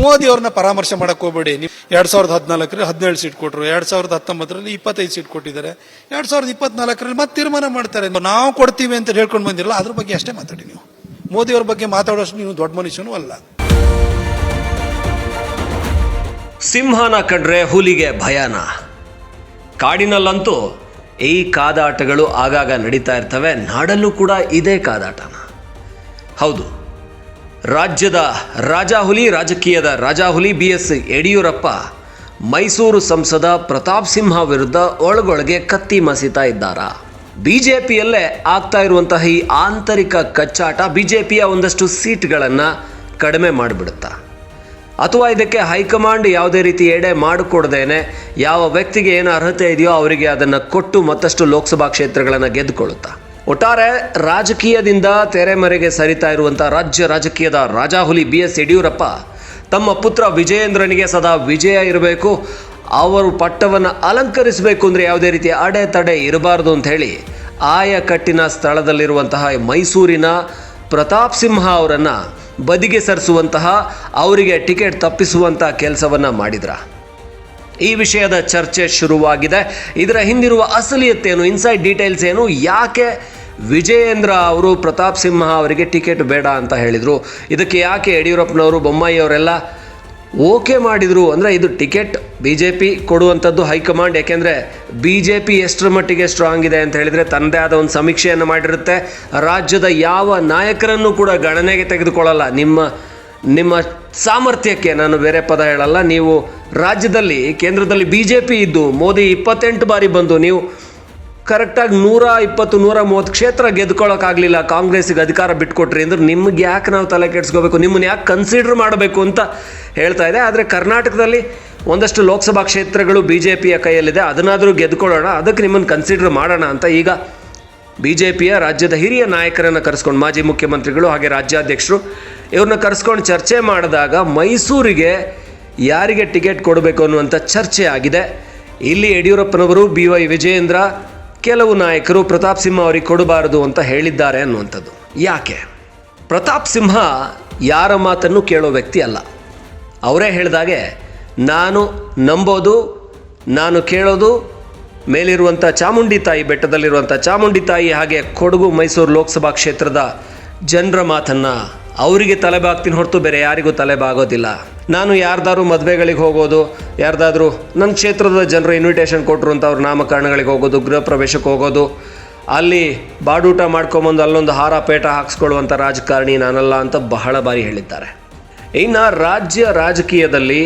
ಮೋದಿ ಅವ್ರನ್ನ ಪರಾಮರ್ಶೆ ಮಾಡಕ್ಕೆ ಹೋಗ್ಬೇಡಿ. ನೀವು ಎರಡು ಸಾವಿರದ ಹದಿನಾಲ್ಕರಲ್ಲಿ ಹದಿನೇಳು ಸೀಟ್ ಕೊಟ್ಟರು ಎರಡು ಸಾವಿರದ ಹತ್ತೊಂಬತ್ತರಲ್ಲಿ ಇಪ್ಪತ್ತೈದು ಸೀಟ್ ಕೊಟ್ಟಿದ್ದಾರೆ. ಎರಡು ಸಾವಿರದ ಇಪ್ಪತ್ನಾಲ್ಕರಲ್ಲಿ ಮತ್ತೆ ತೀರ್ಮಾನ ಮಾಡ್ತಾರೆ. ನಾವು ಕೊಡ್ತೀವಿ ಅಂತ ಹೇಳ್ಕೊಂಡು ಬಂದಿರಲ್ಲ, ಅದ್ರ ಬಗ್ಗೆ ಅಷ್ಟೇ ಮಾತಾಡಿ ನೀವು. ಮೋದಿ ಅವ್ರ ಬಗ್ಗೆ ಮಾತಾಡೋಷ್ಟು ನೀವು ದೊಡ್ಡ ಮನುಷ್ಯನೂ ಅಲ್ಲ. ಸಿಂಹನ ಕಡ್ರೆ ಹುಲಿಗೆ ಭಯಾನ. ಕಾಡಿನಲ್ಲಂತೂ ಈ ಕಾದಾಟಗಳು ಆಗಾಗ ನಡೀತಾ ಇರ್ತವೆ. ನಾಡಲ್ಲೂ ಕೂಡ ಇದೇ ಕಾದಾಟನ. ಹೌದು. ರಾಜ್ಯದ ರಾಜಾಹುಲಿ, ರಾಜಕೀಯದ ರಾಜಾಹುಲಿ ಬಿ ಎಸ್ ಯಡಿಯೂರಪ್ಪ ಮೈಸೂರು ಸಂಸದ ಪ್ರತಾಪ್ ಸಿಂಹ ವಿರುದ್ಧ ಒಳಗೊಳಗೆ ಕತ್ತಿ ಮಸೀತಾ ಇದ್ದಾರಾ. ಬಿಜೆಪಿಯಲ್ಲೇ ಆಗ್ತಾ ಇರುವಂತಹ ಈ ಆಂತರಿಕ ಕಚ್ಚಾಟ ಬಿಜೆಪಿಯ ಒಂದಷ್ಟು ಸೀಟ್ಗಳನ್ನು ಕಡಿಮೆ ಮಾಡಿಬಿಡುತ್ತಾ. ಅಥವಾ ಇದಕ್ಕೆ ಹೈಕಮಾಂಡ್ ಯಾವುದೇ ರೀತಿ ಎಡೆ ಮಾಡಿಕೊಡ್ದೇನೆ ಯಾವ ವ್ಯಕ್ತಿಗೆ ಏನು ಅರ್ಹತೆ ಇದೆಯೋ ಅವರಿಗೆ ಅದನ್ನು ಕೊಟ್ಟು ಮತ್ತಷ್ಟು ಲೋಕಸಭಾ ಕ್ಷೇತ್ರಗಳನ್ನು ಗೆದ್ದುಕೊಳ್ಳುತ್ತಾ. ಒಟ್ಟಾರೆ ರಾಜಕೀಯದಿಂದ ತೆರೆಮರೆಗೆ ಸರಿತಾ ಇರುವಂಥ ರಾಜ್ಯ ರಾಜಕೀಯದ ರಾಜಾಹುಲಿ ಬಿ ಎಸ್ ಯಡಿಯೂರಪ್ಪ ತಮ್ಮ ಪುತ್ರ ವಿಜಯೇಂದ್ರನಿಗೆ ಸದಾ ವಿಜಯ ಇರಬೇಕು. ಅವರು ಪಟ್ಟವನ್ನು ಅಲಂಕರಿಸಬೇಕು ಅಂದರೆ ಯಾವುದೇ ರೀತಿಯ ಅಡೆತಡೆ ಇರಬಾರ್ದು ಅಂತ ಹೇಳಿ ಆಯಕಟ್ಟಿನ ಸ್ಥಳದಲ್ಲಿರುವಂತಹ ಮೈಸೂರಿನ ಪ್ರತಾಪ್ ಸಿಂಹ ಅವರನ್ನು ಬದಿಗೆ ಸರಿಸುವಂತಹ ಅವರಿಗೆ ಟಿಕೆಟ್ ತಪ್ಪಿಸುವಂತಹ ಕೆಲಸವನ್ನು ಮಾಡಿದ್ರ. ಈ ವಿಷಯದ ಚರ್ಚೆ ಶುರುವಾಗಿದೆ. ಇದರ ಹಿಂದಿರುವ ಅಸಲಿಯತ್ತೇನು, ಇನ್ಸೈಡ್ ಡೀಟೇಲ್ಸ್ ಏನು, ಯಾಕೆ ವಿಜಯೇಂದ್ರ ಅವರು ಪ್ರತಾಪ್ ಸಿಂಹ ಅವರಿಗೆ ಟಿಕೆಟ್ ಬೇಡ ಅಂತ ಹೇಳಿದರು. ಇದಕ್ಕೆ ಯಾಕೆ ಯಡಿಯೂರಪ್ಪನವರು ಬೊಮ್ಮಾಯಿ ಅವರೆಲ್ಲ ಓಕೆ ಮಾಡಿದರು? ಅಂದರೆ ಇದು ಟಿಕೆಟ್ ಬಿ ಜೆ ಪಿ ಕೊಡುವಂಥದ್ದು ಹೈಕಮಾಂಡ್. ಯಾಕೆಂದರೆ ಬಿ ಜೆ ಪಿ ಎಷ್ಟರ ಮಟ್ಟಿಗೆ ಸ್ಟ್ರಾಂಗ್ ಇದೆ ಅಂತ ಹೇಳಿದರೆ ತನ್ನದೇ ಆದ ಒಂದು ಸಮೀಕ್ಷೆಯನ್ನು ಮಾಡಿರುತ್ತೆ. ರಾಜ್ಯದ ಯಾವ ನಾಯಕರನ್ನು ಕೂಡ ಗಣನೆಗೆ ತೆಗೆದುಕೊಳ್ಳಲ್ಲ. ನಿಮ್ಮ ನಿಮ್ಮ ಸಾಮರ್ಥ್ಯಕ್ಕೆ ನಾನು ಬೇರೆ ಪದ ಹೇಳಲ್ಲ. ನೀವು ರಾಜ್ಯದಲ್ಲಿ, ಕೇಂದ್ರದಲ್ಲಿ ಬಿ ಜೆ ಪಿ ಇದ್ದು, ಮೋದಿ ಇಪ್ಪತ್ತೆಂಟು ಬಾರಿ ಬಂದು ನೀವು ಕರೆಕ್ಟಾಗಿ ನೂರ ಇಪ್ಪತ್ತು, ನೂರ ಮೂವತ್ತು ಕ್ಷೇತ್ರ ಗೆದ್ಕೊಳ್ಳೋಕ್ಕಾಗಲಿಲ್ಲ ಕಾಂಗ್ರೆಸ್ಸಿಗೆ ಅಧಿಕಾರ ಬಿಟ್ಕೊಟ್ರಿ ಅಂದ್ರೆ ನಿಮ್ಗೆ ಯಾಕೆ ನಾವು ತಲೆ ಕೆಡಿಸ್ಕೋಬೇಕು? ನಿಮ್ಮನ್ನು ಯಾಕೆ ಕನ್ಸಿಡರ್ ಮಾಡಬೇಕು ಅಂತ ಹೇಳ್ತಾ ಇದೆ. ಆದರೆ ಕರ್ನಾಟಕದಲ್ಲಿ ಒಂದಷ್ಟು ಲೋಕಸಭಾ ಕ್ಷೇತ್ರಗಳು ಬಿ ಜೆ ಪಿಯ ಕೈಯಲ್ಲಿದೆ. ಅದನ್ನಾದರೂ ಗೆದ್ಕೊಳ್ಳೋಣ. ಅದಕ್ಕೆ ನಿಮ್ಮನ್ನು ಕನ್ಸಿಡರ್ ಮಾಡೋಣ ಅಂತ ಈಗ ಬಿ ಜೆ ಪಿಯ ರಾಜ್ಯದ ಹಿರಿಯ ನಾಯಕರನ್ನು ಕರೆಸ್ಕೊಂಡು ಮಾಜಿ ಮುಖ್ಯಮಂತ್ರಿಗಳು ಹಾಗೆ ರಾಜ್ಯಾಧ್ಯಕ್ಷರು ಇವ್ರನ್ನ ಕರೆಸ್ಕೊಂಡು ಚರ್ಚೆ ಮಾಡಿದಾಗ ಮೈಸೂರಿಗೆ ಯಾರಿಗೆ ಟಿಕೆಟ್ ಕೊಡಬೇಕು ಅನ್ನುವಂಥ ಚರ್ಚೆ ಆಗಿದೆ ಇಲ್ಲಿ ಯಡಿಯೂರಪ್ಪನವರು, ಬಿ ವೈ ವಿಜಯೇಂದ್ರ ಕೆಲವು ನಾಯಕರು ಪ್ರತಾಪ್ ಸಿಂಹ ಅವರಿಗೆ ಕೊಡಬಾರದು ಅಂತ ಹೇಳಿದ್ದಾರೆ ಅನ್ನುವಂಥದ್ದು. ಯಾಕೆ? ಪ್ರತಾಪ್ ಸಿಂಹ ಯಾರ ಮಾತನ್ನು ಕೇಳೋ ವ್ಯಕ್ತಿ ಅಲ್ಲ. ಅವರೇ ಹೇಳಿದಾಗೆ ನಾನು ನಂಬೋದು, ನಾನು ಕೇಳೋದು, ಮೇಲಿರುವಂಥ ಚಾಮುಂಡಿ ತಾಯಿ ಬೆಟ್ಟದಲ್ಲಿರುವಂಥ ಚಾಮುಂಡಿ ತಾಯಿ ಹಾಗೆ ಕೊಡಗು ಮೈಸೂರು ಲೋಕಸಭಾ ಕ್ಷೇತ್ರದ ಜನರ ಮಾತನ್ನು ಅವರಿಗೆ ತಲೆಬಾಗ್ತೀನಿ ಹೊರತು ಬೇರೆ ಯಾರಿಗೂ ತಲೆಬಾಗೋದಿಲ್ಲ. ನಾನು ಯಾರ್ದಾದ್ರು ಮದುವೆಗಳಿಗೆ ಹೋಗೋದು, ಯಾರ್ದಾದ್ರೂ ನನ್ನ ಕ್ಷೇತ್ರದ ಜನರು ಇನ್ವಿಟೇಷನ್ ಕೊಟ್ಟರು ಅಂತ ಅವ್ರ ನಾಮಕರಣಗಳಿಗೆ ಹೋಗೋದು, ಗೃಹ ಪ್ರವೇಶಕ್ಕೆ ಹೋಗೋದು, ಅಲ್ಲಿ ಬಾಡೂಟ ಮಾಡ್ಕೊಂಬಂದು ಅಲ್ಲೊಂದು ಹಾರ ಪೇಟ ಹಾಕ್ಸ್ಕೊಳ್ಳುವಂಥ ರಾಜಕಾರಣಿ ನಾನಲ್ಲ ಅಂತ ಬಹಳ ಬಾರಿ ಹೇಳಿದ್ದಾರೆ. ಇನ್ನು ರಾಜ್ಯ ರಾಜಕೀಯದಲ್ಲಿ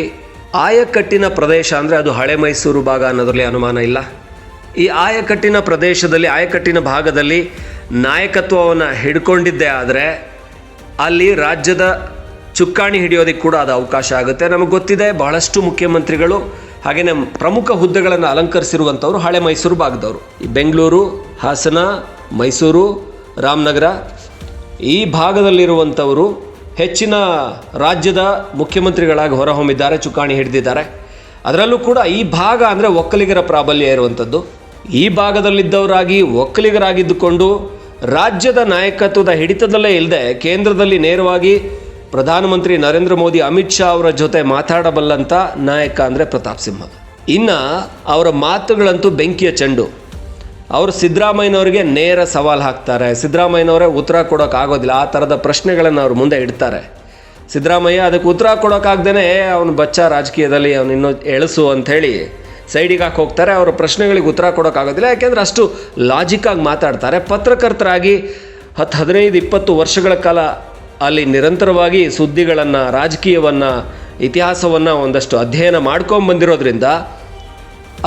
ಆಯಕಟ್ಟಿನ ಪ್ರದೇಶ ಅಂದರೆ ಅದು ಹಳೆ ಮೈಸೂರು ಭಾಗ ಅನ್ನೋದರಲ್ಲಿ ಅನುಮಾನ ಇಲ್ಲ. ಈ ಆಯಕಟ್ಟಿನ ಪ್ರದೇಶದಲ್ಲಿ, ಆಯಕಟ್ಟಿನ ಭಾಗದಲ್ಲಿ ನಾಯಕತ್ವವನ್ನು ಹಿಡ್ಕೊಂಡಿದ್ದೇ ಆದರೆ ಅಲ್ಲಿ ರಾಜ್ಯದ ಚುಕ್ಕಾಣಿ ಹಿಡಿಯೋದಕ್ಕೆ ಕೂಡ ಅದು ಅವಕಾಶ ಆಗುತ್ತೆ. ನಮಗೆ ಗೊತ್ತಿದೆ ಬಹಳಷ್ಟು ಮುಖ್ಯಮಂತ್ರಿಗಳು ಹಾಗೆಯೇ ಪ್ರಮುಖ ಹುದ್ದೆಗಳನ್ನು ಅಲಂಕರಿಸಿರುವಂಥವ್ರು ಹಳೆ ಮೈಸೂರು ಭಾಗದವರು. ಈ ಬೆಂಗಳೂರು, ಹಾಸನ, ಮೈಸೂರು, ರಾಮನಗರ ಈ ಭಾಗದಲ್ಲಿರುವಂಥವರು ಹೆಚ್ಚಿನ ರಾಜ್ಯದ ಮುಖ್ಯಮಂತ್ರಿಗಳಾಗಿ ಹೊರಹೊಮ್ಮಿದ್ದಾರೆ, ಚುಕ್ಕಾಣಿ ಹಿಡಿದಿದ್ದಾರೆ. ಅದರಲ್ಲೂ ಕೂಡ ಈ ಭಾಗ ಅಂದರೆ ಒಕ್ಕಲಿಗರ ಪ್ರಾಬಲ್ಯ ಇರುವಂಥದ್ದು. ಈ ಭಾಗದಲ್ಲಿದ್ದವರಾಗಿ ಒಕ್ಕಲಿಗರಾಗಿದ್ದುಕೊಂಡು ರಾಜ್ಯದ ನಾಯಕತ್ವದ ಹಿಡಿತದಲ್ಲೇ ಇಲ್ಲದೆ ಕೇಂದ್ರದಲ್ಲಿ ನೇರವಾಗಿ ಪ್ರಧಾನಮಂತ್ರಿ ನರೇಂದ್ರ ಮೋದಿ ಅಮಿತ್ ಶಾ ಅವರ ಜೊತೆ ಮಾತಾಡಬಲ್ಲಂಥ ನಾಯಕ ಅಂದರೆ ಪ್ರತಾಪ್ ಸಿಂಹ. ಇನ್ನು ಅವರ ಮಾತುಗಳಂತೂ ಬೆಂಕಿಯ ಚೆಂಡು. ಅವರು ಸಿದ್ದರಾಮಯ್ಯನವರಿಗೆ ನೇರ ಸವಾಲು ಹಾಕ್ತಾರೆ. ಸಿದ್ದರಾಮಯ್ಯನವರೇ ಉತ್ತರ ಕೊಡೋಕ್ಕಾಗೋದಿಲ್ಲ ಆ ಥರದ ಪ್ರಶ್ನೆಗಳನ್ನು ಅವ್ರ ಮುಂದೆ ಇಡ್ತಾರೆ. ಸಿದ್ದರಾಮಯ್ಯ ಅದಕ್ಕೆ ಉತ್ತರ ಕೊಡೋಕ್ಕಾಗ್ದೇ ಅವನು ಬಚ್ಚ ರಾಜಕೀಯದಲ್ಲಿ ಅವನು ಇನ್ನೂ ಎಳಸು ಅಂಥೇಳಿ ಸೈಡಿಗೆ ಹಾಕಿ ಹೋಗ್ತಾರೆ. ಅವರ ಪ್ರಶ್ನೆಗಳಿಗೆ ಉತ್ತರ ಕೊಡೋಕ್ಕಾಗೋದಿಲ್ಲ ಯಾಕೆಂದರೆ ಅಷ್ಟು ಲಾಜಿಕ್ಕಾಗಿ ಮಾತಾಡ್ತಾರೆ. ಪತ್ರಕರ್ತರಾಗಿ ಹತ್ತು ಹದಿನೈದು ಇಪ್ಪತ್ತು ವರ್ಷಗಳ ಕಾಲ ಅಲ್ಲಿ ನಿರಂತರವಾಗಿ ಸುದ್ದಿಗಳನ್ನು, ರಾಜಕೀಯವನ್ನು, ಇತಿಹಾಸವನ್ನು ಒಂದಷ್ಟು ಅಧ್ಯಯನ ಮಾಡ್ಕೊಂಡು ಬಂದಿರೋದ್ರಿಂದ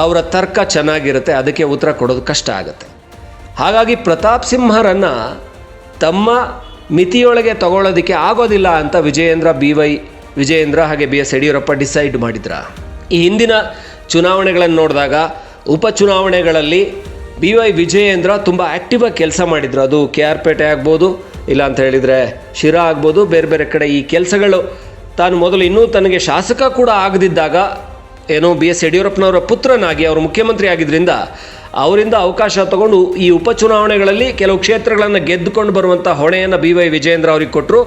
ಅವರ ತರ್ಕ ಚೆನ್ನಾಗಿರುತ್ತೆ, ಅದಕ್ಕೆ ಉತ್ತರ ಕೊಡೋದು ಕಷ್ಟ ಆಗುತ್ತೆ. ಹಾಗಾಗಿ ಪ್ರತಾಪ್ ಸಿಂಹರನ್ನು ತಮ್ಮ ಮಿತಿಯೊಳಗೆ ತಗೊಳ್ಳೋದಕ್ಕೆ ಆಗೋದಿಲ್ಲ ಅಂತ ವಿಜಯೇಂದ್ರ ಬಿ ವೈ ವಿಜಯೇಂದ್ರ ಹಾಗೆ ಬಿ ಎಸ್ ಯಡಿಯೂರಪ್ಪ ಡಿಸೈಡ್ ಮಾಡಿದ್ರ. ಈ ಹಿಂದಿನ ಚುನಾವಣೆಗಳನ್ನು ನೋಡಿದಾಗ ಉಪಚುನಾವಣೆಗಳಲ್ಲಿ ಬಿ ವೈ ವಿಜಯೇಂದ್ರ ತುಂಬ ಆ್ಯಕ್ಟಿವಾಗಿ ಕೆಲಸ ಮಾಡಿದ್ರು. ಅದು ಕೆ ಆರ್ ಪೇಟೆ ಆಗ್ಬೋದು ಇಲ್ಲ ಅಂತ ಹೇಳಿದರೆ ಶಿರಾ ಆಗ್ಬೋದು, ಬೇರೆ ಬೇರೆ ಕಡೆ ಈ ಕೆಲಸಗಳು. ತಾನು ಮೊದಲು ಇನ್ನೂ ತನಗೆ ಶಾಸಕ ಕೂಡ ಆಗದಿದ್ದಾಗ ಏನೋ ಬಿ ಎಸ್ ಯಡಿಯೂರಪ್ಪನವರ ಪುತ್ರನಾಗಿ ಅವರು ಮುಖ್ಯಮಂತ್ರಿ ಆಗಿದ್ದರಿಂದ ಅವರಿಂದ ಅವಕಾಶ ತಗೊಂಡು ಈ ಉಪಚುನಾವಣೆಗಳಲ್ಲಿ ಕೆಲವು ಕ್ಷೇತ್ರಗಳನ್ನು ಗೆದ್ದುಕೊಂಡು ಬರುವಂಥ ಹೊಣೆಯನ್ನು ಬಿ ವೈ ವಿಜಯೇಂದ್ರ ಅವರಿಗೆ ಕೊಟ್ಟರು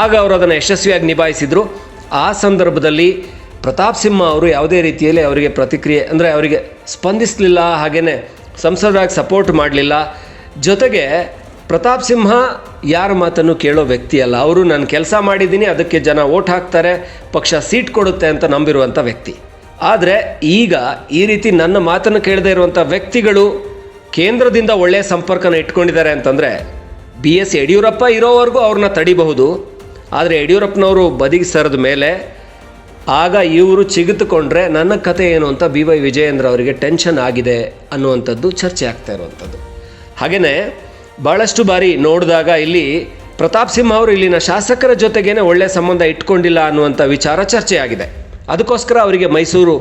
ಆಗ ಅವರು ಅದನ್ನು ಯಶಸ್ವಿಯಾಗಿ ನಿಭಾಯಿಸಿದರು. ಆ ಸಂದರ್ಭದಲ್ಲಿ ಪ್ರತಾಪ್ ಸಿಂಹ ಅವರು ಯಾವುದೇ ರೀತಿಯಲ್ಲಿ ಅವರಿಗೆ ಪ್ರತಿಕ್ರಿಯೆ, ಅಂದರೆ ಅವರಿಗೆ ಸ್ಪಂದಿಸಲಿಲ್ಲ ಹಾಗೆಯೇ ಸಂಸದರಾಗಿ ಸಪೋರ್ಟ್ ಮಾಡಲಿಲ್ಲ. ಜೊತೆಗೆ ಪ್ರತಾಪ್ ಸಿಂಹ ಯಾರ ಮಾತನ್ನು ಕೇಳೋ ವ್ಯಕ್ತಿ ಅಲ್ಲ. ಅವರು, ನಾನು ಕೆಲಸ ಮಾಡಿದ್ದೀನಿ, ಅದಕ್ಕೆ ಜನ ಓಟ್ ಹಾಕ್ತಾರೆ, ಪಕ್ಷ ಸೀಟ್ ಕೊಡುತ್ತೆ ಅಂತ ನಂಬಿರುವಂಥ ವ್ಯಕ್ತಿ. ಆದರೆ ಈಗ ಈ ರೀತಿ ನನ್ನ ಮಾತನ್ನು ಕೇಳದೇ ಇರುವಂಥ ವ್ಯಕ್ತಿಗಳು ಕೇಂದ್ರದಿಂದ ಒಳ್ಳೆಯ ಸಂಪರ್ಕನ ಇಟ್ಕೊಂಡಿದ್ದಾರೆ ಅಂತಂದರೆ ಬಿ ಎಸ್ ಯಡಿಯೂರಪ್ಪ ಇರೋವರೆಗೂ ಅವ್ರನ್ನ ತಡಿಬಹುದು. ಆದರೆ ಯಡಿಯೂರಪ್ಪನವರು ಬದಿಗೆ ಸರಿದ ಮೇಲೆ ಆಗ ಇವರು ಚಿಗಿತುಕೊಂಡ್ರೆ ನನ್ನ ಕತೆ ಏನು ಅಂತ ಬಿ ವೈ ವಿಜಯೇಂದ್ರ ಅವರಿಗೆ ಟೆನ್ಷನ್ ಆಗಿದೆ ಅನ್ನುವಂಥದ್ದು ಚರ್ಚೆ ಆಗ್ತಾ ಇರುವಂಥದ್ದು. ಹಾಗೆಯೇ ಭಾಳಷ್ಟು ಬಾರಿ ನೋಡಿದಾಗ ಇಲ್ಲಿ ಪ್ರತಾಪ್ ಸಿಂಹ ಅವರು ಇಲ್ಲಿನ ಶಾಸಕರ ಜೊತೆಗೇನೆ ಒಳ್ಳೆಯ ಸಂಬಂಧ ಇಟ್ಕೊಂಡಿಲ್ಲ ಅನ್ನುವಂಥ ವಿಚಾರ ಚರ್ಚೆಯಾಗಿದೆ. ಅದಕ್ಕೋಸ್ಕರ ಅವರಿಗೆ ಮೈಸೂರು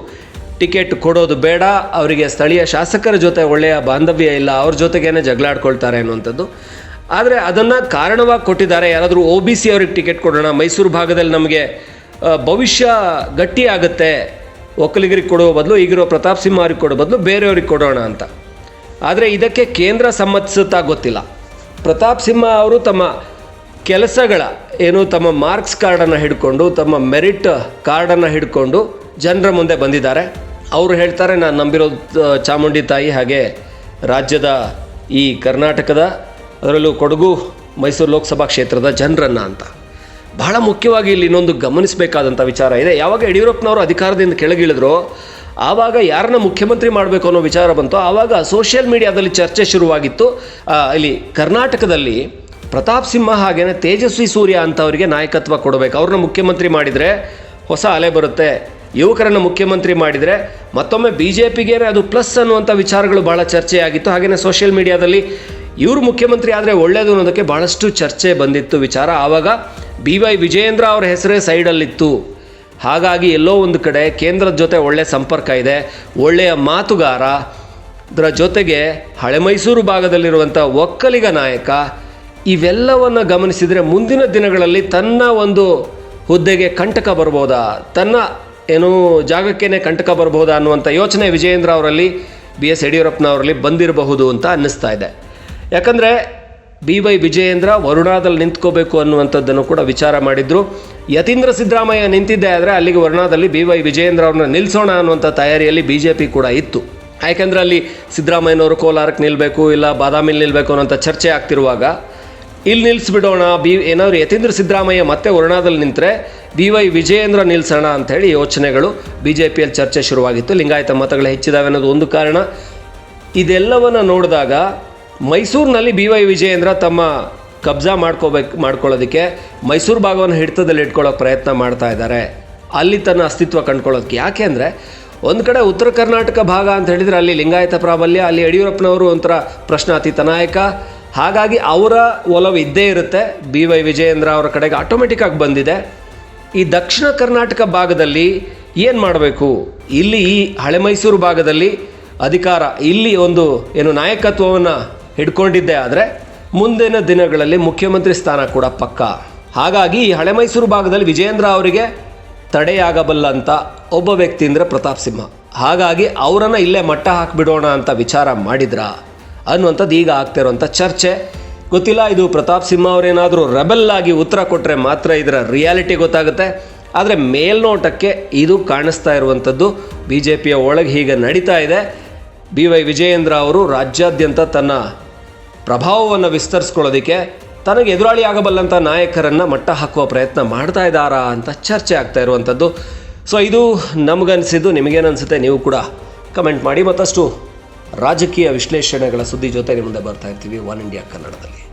ಟಿಕೆಟ್ ಕೊಡೋದು ಬೇಡ, ಅವರಿಗೆ ಸ್ಥಳೀಯ ಶಾಸಕರ ಜೊತೆ ಒಳ್ಳೆಯ ಬಾಂಧವ್ಯ ಇಲ್ಲ, ಅವ್ರ ಜೊತೆಗೇನೆ ಜಗಳಾಡ್ಕೊಳ್ತಾರೆ ಅನ್ನುವಂಥದ್ದು. ಆದರೆ ಅದನ್ನು ಕಾರಣವಾಗಿ ಕೊಟ್ಟಿದ್ದಾರೆ, ಯಾರಾದರೂ ಒ ಬಿ ಸಿ ಅವ್ರಿಗೆ ಟಿಕೆಟ್ ಕೊಡೋಣ, ಮೈಸೂರು ಭಾಗದಲ್ಲಿ ನಮಗೆ ಭವಿಷ್ಯ ಗಟ್ಟಿಯಾಗುತ್ತೆ, ಒಕ್ಕಲಿಗರಿಗೆ ಕೊಡುವ ಬದಲು ಈಗಿರೋ ಪ್ರತಾಪ್ ಸಿಂಹ ಅವ್ರಿಗೆ ಕೊಡೋ ಬದಲು ಬೇರೆಯವ್ರಿಗೆ ಕೊಡೋಣ ಅಂತ. ಆದರೆ ಇದಕ್ಕೆ ಕೇಂದ್ರ ಸಮ್ಮತಿಸುತ್ತಾ ಗೊತ್ತಿಲ್ಲ. ಪ್ರತಾಪ್ ಸಿಂಹ ಅವರು ತಮ್ಮ ಕೆಲಸಗಳ ಏನು ತಮ್ಮ ಮಾರ್ಕ್ಸ್ ಕಾರ್ಡನ್ನು ಹಿಡ್ಕೊಂಡು, ತಮ್ಮ ಮೆರಿಟ್ ಕಾರ್ಡನ್ನು ಹಿಡ್ಕೊಂಡು ಜನರ ಮುಂದೆ ಬಂದಿದ್ದಾರೆ. ಅವರು ಹೇಳ್ತಾರೆ, ನಾನು ನಂಬಿರೋ ಚಾಮುಂಡಿ ತಾಯಿ ಹಾಗೆ ರಾಜ್ಯದ ಈ ಕರ್ನಾಟಕದ ಅದರಲ್ಲೂ ಕೊಡಗು, ಮೈಸೂರು ಲೋಕಸಭಾ ಕ್ಷೇತ್ರದ ಜನರನ್ನ ಅಂತ. ಬಹಳ ಮುಖ್ಯವಾಗಿ ಇಲ್ಲಿ ಇನ್ನೊಂದು ಗಮನಿಸಬೇಕಾದಂಥ ವಿಚಾರ ಇದೆ. ಯಾವಾಗ ಯಡಿಯೂರಪ್ಪನವರು ಅಧಿಕಾರದಿಂದ ಕೆಳಗಿಳಿದ್ರು ಆವಾಗ ಯಾರನ್ನ ಮುಖ್ಯಮಂತ್ರಿ ಮಾಡಬೇಕು ಅನ್ನೋ ವಿಚಾರ ಬಂತು. ಆವಾಗ ಸೋಷಿಯಲ್ ಮೀಡಿಯಾದಲ್ಲಿ ಚರ್ಚೆ ಶುರುವಾಗಿತ್ತು. ಇಲ್ಲಿ ಕರ್ನಾಟಕದಲ್ಲಿ ಪ್ರತಾಪ್ ಸಿಂಹ ಹಾಗೇನೆ ತೇಜಸ್ವಿ ಸೂರ್ಯ ಅಂತವರಿಗೆ ನಾಯಕತ್ವ ಕೊಡಬೇಕು. ಅವ್ರನ್ನ ಮುಖ್ಯಮಂತ್ರಿ ಮಾಡಿದರೆ ಹೊಸ ಅಲೆ ಬರುತ್ತೆ. ಯುವಕರನ್ನು ಮುಖ್ಯಮಂತ್ರಿ ಮಾಡಿದರೆ ಮತ್ತೊಮ್ಮೆ ಬಿ ಜೆ ಪಿಗೆ ಅದು ಪ್ಲಸ್ ಅನ್ನುವಂಥ ವಿಚಾರಗಳು ಭಾಳ ಚರ್ಚೆಯಾಗಿತ್ತು ಹಾಗೆಯೇ ಸೋಷಿಯಲ್ ಮೀಡಿಯಾದಲ್ಲಿ ಇವರು ಮುಖ್ಯಮಂತ್ರಿ ಆದರೆ ಒಳ್ಳೆಯದು ಅನ್ನೋದಕ್ಕೆ ಭಾಳಷ್ಟು ಚರ್ಚೆ ಬಂದಿತ್ತು ವಿಚಾರ. ಆವಾಗ ಬಿ ವೈ ವಿಜಯೇಂದ್ರ ಅವರ ಹೆಸರೇ ಸೈಡಲ್ಲಿತ್ತು ಹಾಗಾಗಿ ಎಲ್ಲೋ ಒಂದು ಕಡೆ ಕೇಂದ್ರದ ಜೊತೆ ಒಳ್ಳೆಯ ಸಂಪರ್ಕ ಇದೆ. ಒಳ್ಳೆಯ ಮಾತುಗಾರ ಅದರ ಜೊತೆಗೆ ಹಳೆ ಮೈಸೂರು ಭಾಗದಲ್ಲಿರುವಂಥ ಒಕ್ಕಲಿಗ ನಾಯಕ, ಇವೆಲ್ಲವನ್ನು ಗಮನಿಸಿದರೆ ಮುಂದಿನ ದಿನಗಳಲ್ಲಿ ತನ್ನ ಒಂದು ಹುದ್ದೆಗೆ ಕಂಟಕ ಬರ್ಬೋದಾ? ತನ್ನ ಏನು ಜಾಗಕ್ಕೇನೆ ಕಂಟಕ ಬರ್ಬೋದಾ ಅನ್ನುವಂಥ ಯೋಚನೆ ವಿಜಯೇಂದ್ರ ಅವರಲ್ಲಿ, ಬಿ ಎಸ್ ಯಡಿಯೂರಪ್ಪನವರಲ್ಲಿ ಬಂದಿರಬಹುದು ಅಂತ ಅನ್ನಿಸ್ತಾ ಇದೆ. ಯಾಕಂದರೆ ಬಿ ವೈ ವಿಜಯೇಂದ್ರ ವರುಣಾದಲ್ಲಿ ನಿಂತ್ಕೋಬೇಕು ಅನ್ನುವಂಥದ್ದನ್ನು ಕೂಡ ವಿಚಾರ ಮಾಡಿದ್ರು. ಯತೀಂದ್ರ ಸಿದ್ದರಾಮಯ್ಯ ನಿಂತಿದ್ದೆ ಆದರೆ ಅಲ್ಲಿಗೆ ವರುಣಾದಲ್ಲಿ ಬಿ ವೈ ವಿಜಯೇಂದ್ರ ಅವ್ರನ್ನ ನಿಲ್ಲಿಸೋಣ ಅನ್ನುವಂಥ ತಯಾರಿಯಲ್ಲಿ ಬಿ ಜೆ ಪಿ ಕೂಡ ಇತ್ತು. ಯಾಕೆಂದರೆ ಅಲ್ಲಿ ಸಿದ್ದರಾಮಯ್ಯನವರು ಕೋಲಾರಕ್ಕೆ ನಿಲ್ಲಬೇಕು ಇಲ್ಲ ಬಾದಾಮಿಲಿ ನಿಲ್ಲಬೇಕು ಅನ್ನೋಂಥ ಚರ್ಚೆ ಆಗ್ತಿರುವಾಗ ಇಲ್ಲಿ ನಿಲ್ಲಿಸ್ಬಿಡೋಣ ಬಿ ಏನಾದ್ರು ಯತೀಂದ್ರ ಸಿದ್ದರಾಮಯ್ಯ ಮತ್ತೆ ವರುಣಾದಲ್ಲಿ ನಿಂತರೆ ಬಿ ವೈ ವಿಜಯೇಂದ್ರ ನಿಲ್ಲಿಸೋಣ ಅಂಥೇಳಿ ಯೋಚನೆಗಳು ಬಿ ಜೆ ಪಿಯಲ್ಲಿ ಚರ್ಚೆ ಶುರುವಾಗಿತ್ತು. ಲಿಂಗಾಯತ ಮತಗಳು ಹೆಚ್ಚಿದಾವೆ ಅನ್ನೋದು ಒಂದು ಕಾರಣ. ಇದೆಲ್ಲವನ್ನು ನೋಡಿದಾಗ ಮೈಸೂರಿನಲ್ಲಿ ಬಿ ವೈ ವಿಜಯೇಂದ್ರ ತಮ್ಮ ಕಬ್ಜಾ ಮಾಡ್ಕೋಬೇಕು ಮಾಡ್ಕೊಳ್ಳೋದಕ್ಕೆ ಮೈಸೂರು ಭಾಗವನ್ನು ಹಿಡಿತದಲ್ಲಿ ಇಟ್ಕೊಳ್ಳೋಕೆ ಪ್ರಯತ್ನ ಮಾಡ್ತಾ ಇದ್ದಾರೆ. ಅಲ್ಲಿ ತನ್ನ ಅಸ್ತಿತ್ವ ಕಂಡ್ಕೊಳ್ಳೋದಕ್ಕೆ. ಯಾಕೆ ಅಂದರೆ ಒಂದು ಕಡೆ ಉತ್ತರ ಕರ್ನಾಟಕ ಭಾಗ ಅಂತ ಹೇಳಿದರೆ ಅಲ್ಲಿ ಲಿಂಗಾಯತ ಪ್ರಾಬಲ್ಯ, ಅಲ್ಲಿ ಯಡಿಯೂರಪ್ಪನವರು ಒಂಥರ ಪ್ರಶ್ನಾತೀತ ನಾಯಕ. ಹಾಗಾಗಿ ಅವರ ಒಲವು ಇದ್ದೇ ಇರುತ್ತೆ. ಬಿ ವೈ ವಿಜಯೇಂದ್ರ ಅವರ ಕಡೆಗೆ ಆಟೋಮೆಟಿಕ್ಕಾಗಿ ಬಂದಿದೆ. ಈ ದಕ್ಷಿಣ ಕರ್ನಾಟಕ ಭಾಗದಲ್ಲಿ ಏನು ಮಾಡಬೇಕು? ಇಲ್ಲಿ ಈ ಹಳೆ ಮೈಸೂರು ಭಾಗದಲ್ಲಿ ಅಧಿಕಾರ, ಇಲ್ಲಿ ಒಂದು ಏನು ನಾಯಕತ್ವವನ್ನು ಹಿಡ್ಕೊಂಡಿದ್ದೆ ಆದರೆ ಮುಂದಿನ ದಿನಗಳಲ್ಲಿ ಮುಖ್ಯಮಂತ್ರಿ ಸ್ಥಾನ ಕೂಡ ಪಕ್ಕ. ಹಾಗಾಗಿ ಈ ಹಳೆ ಮೈಸೂರು ಭಾಗದಲ್ಲಿ ವಿಜಯೇಂದ್ರ ಅವರಿಗೆ ತಡೆಯಾಗಬಲ್ಲ ಅಂತ ಒಬ್ಬ ವ್ಯಕ್ತಿ ಅಂದರೆ ಪ್ರತಾಪ್ ಸಿಂಹ. ಹಾಗಾಗಿ ಅವರನ್ನು ಇಲ್ಲೇ ಮಟ್ಟ ಹಾಕಿಬಿಡೋಣ ಅಂತ ವಿಚಾರ ಮಾಡಿದ್ರಾ ಅನ್ನುವಂಥದ್ದು ಈಗ ಆಗ್ತಿರೋಂಥ ಚರ್ಚೆ. ಗೊತ್ತಿಲ್ಲ, ಇದು ಪ್ರತಾಪ್ ಸಿಂಹ ಅವರೇನಾದರೂ ರೆಬೆಲ್ ಆಗಿ ಉತ್ತರ ಕೊಟ್ಟರೆ ಮಾತ್ರ ಇದರ ರಿಯಾಲಿಟಿ ಗೊತ್ತಾಗುತ್ತೆ. ಆದರೆ ಮೇಲ್ನೋಟಕ್ಕೆ ಇದು ಕಾಣಿಸ್ತಾ ಇರುವಂಥದ್ದು. ಬಿ ಜೆ ಪಿಯ ಒಳಗೆ ಹೀಗೆ ನಡೀತಾ ಇದೆ. ಬಿ ವೈ ವಿಜಯೇಂದ್ರ ಅವರು ರಾಜ್ಯಾದ್ಯಂತ ತನ್ನ ಪ್ರಭಾವವನ್ನು ವಿಸ್ತರಿಸ್ಕೊಳ್ಳೋದಕ್ಕೆ ತನಗೆ ಎದುರಾಳಿ ಆಗಬಲ್ಲಂಥ ನಾಯಕರನ್ನು ಮಟ್ಟ ಹಾಕುವ ಪ್ರಯತ್ನ ಮಾಡ್ತಾ ಇದ್ದಾರಾ ಅಂತ ಚರ್ಚೆ ಆಗ್ತಾ ಇರುವಂಥದ್ದು. ಸೊ ಇದು ನಮಗನ್ಸಿದ್ದು, ನಿಮಗೇನನ್ಸುತ್ತೆ ನೀವು ಕೂಡ ಕಮೆಂಟ್ ಮಾಡಿ ಮತ್ತಷ್ಟು ರಾಜಕೀಯ ವಿಶ್ಲೇಷಣೆಗಳ ಸುದ್ದಿ ಜೊತೆ ಮುಂದೆ ಬರ್ತಾ ಇರ್ತೀವಿ. ಒನ್ ಇಂಡಿಯಾ ಕನ್ನಡದಲ್ಲಿ.